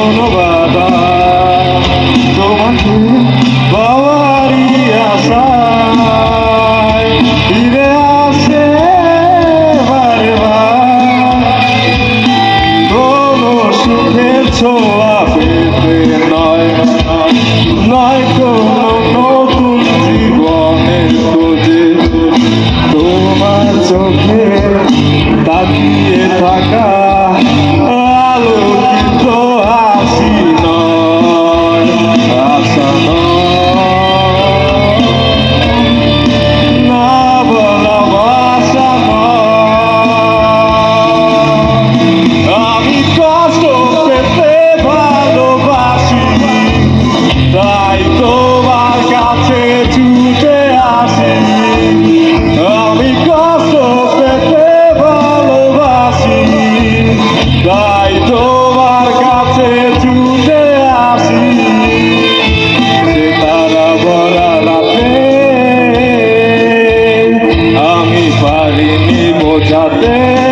শোনো বাবা তোমাকে বাবারই আশায় ফিরে আসে বারবার কোনো সুখের ছোঁয়া পেতে নয় নয় কোনো নতুন জীবনের খোঁজে। তোমার চোখে তাকিয়ে থাকা já tem.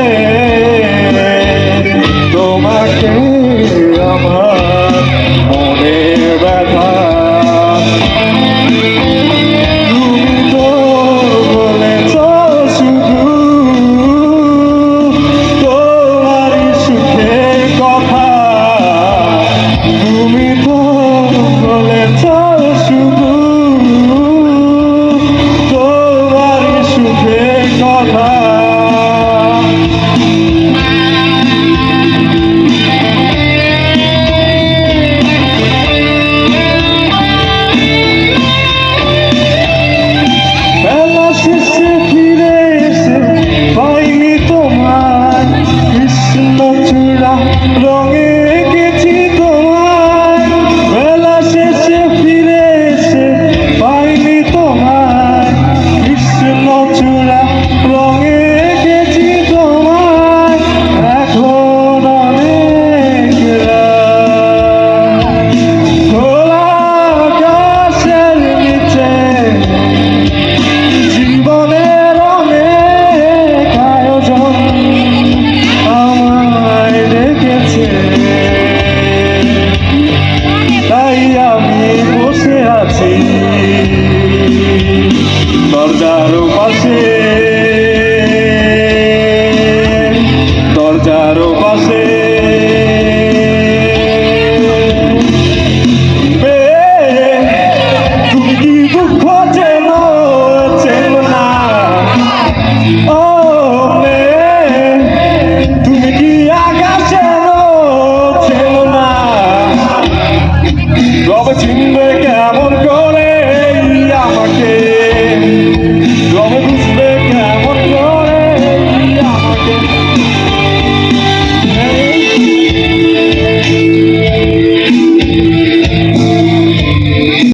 দরজার পাশে দরজার পাশে Robert Timber, come on, go